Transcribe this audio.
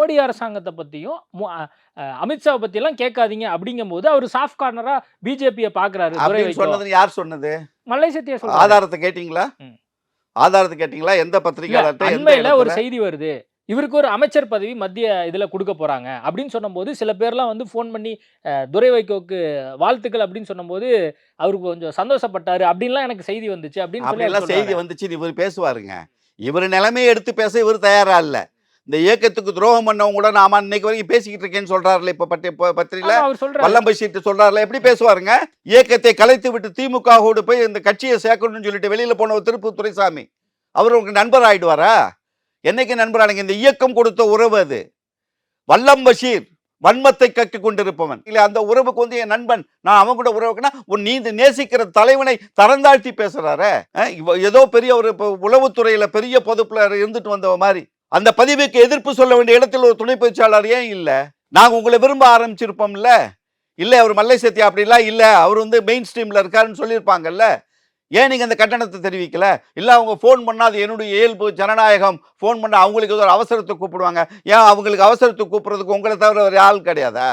மோடி அரசாங்கத்தை பத்தியும் மு- அ, அ, அமித்ஷாவை பத்தி எல்லாம் கேட்காதீங்க அப்படிங்கும்போது அவர் சாஃப்ட் கார்னரா பிஜேபியை வைகோ. சொன்னது யார் சொன்னது? மல்லை சத்தியா ஆதாரத்தை கேட்டீங்களா. ஆதாரத்தை கேட்டீங்களா? எந்த பத்திரிகையாளர்கிட்ட எந்த அண்மையில ஒரு? செய்தி வருது. இவருக்கு ஒரு அமைச்சர் பதவி மத்திய இதுல கொடுக்க போறாங்க அப்படின்னு சொன்னபோது சில பேர்லாம் வந்து ஃபோன் பண்ணி துரை வைகோக்கு வாழ்த்துக்கள் அப்படின்னு சொன்னபோது அவருக்கு கொஞ்சம் சந்தோஷப்பட்டாரு அப்படின்லாம் எனக்கு செய்தி வந்துச்சு அப்படின்னு சொல்லி செய்தி. வந்துச்சு இவர் பேசுவாருங்க. இவர் நிலைமையை எடுத்து பேச இவர் தயாரா இல்ல. இந்த இயக்கத்துக்கு துரோகம் பண்ணவங்க கூட நாம இன்னைக்கு வரைக்கும் பேசிக்கிட்டு இருக்கேன்னு சொல்றாருல இப்ப பத்தி பத்திரில ஆமா, அவர் சொல்றாரு. வல்லம் பஷீர் சொல்றாருல எப்படி பேசுவாருங்க? இயக்கத்தை கலைத்து விட்டு திமுகவோடு போய் இந்த கட்சியை சேர்க்கணும்னு சொல்லிட்டு வெளியில போன திருப்பூர் துரைசாமி அவர் உங்களுக்கு நண்பர் ஆயிடுவாரா? என்னைக்கு நண்பரானுங்க இந்த இயக்கம் கொடுத்த உறவு அது. வல்லம் பஷீர் வன்மத்தை கற்று கொண்டிருப்பவன். இல்ல அந்த உறவுக்கு வந்து என் நண்பன் நான் அவன் கூட உறவுக்குன்னா உன் நீ நேசிக்கிற தலைவனை தரந்தாழ்த்தி இவ ஏதோ பெரிய ஒரு உளவுத்துறையில பெரிய பொதுப்புல இருந்துட்டு வந்தவ மாதிரி. அந்த பதிவுக்கு எதிர்ப்பு சொல்ல வேண்டிய இடத்தில் ஒரு துணை பேச்சாளர் ஏன் இல்லை? நாங்கள் உங்களை விரும்ப ஆரம்பிச்சிருப்போம்ல. இல்லை அவர் மல்லை சத்யா அப்படிலாம் இல்லை அவர் வந்து மெயின் ஸ்ட்ரீமில் இருக்காருன்னு சொல்லியிருப்பாங்கல்ல. ஏன் நீங்கள் அந்த கட்டணத்தை தெரிவிக்கல? இல்லை அவங்க ஃபோன் பண்ணால் அது என்னுடைய இயல்பு ஜனநாயகம் ஃபோன் பண்ண அவங்களுக்கு ஏதோ ஒரு அவசரத்தை கூப்பிடுவாங்க. ஏன் அவங்களுக்கு அவசரத்தை கூப்பிட்றதுக்கு உங்களை தவிர வேற ஆள் கிடையாதா?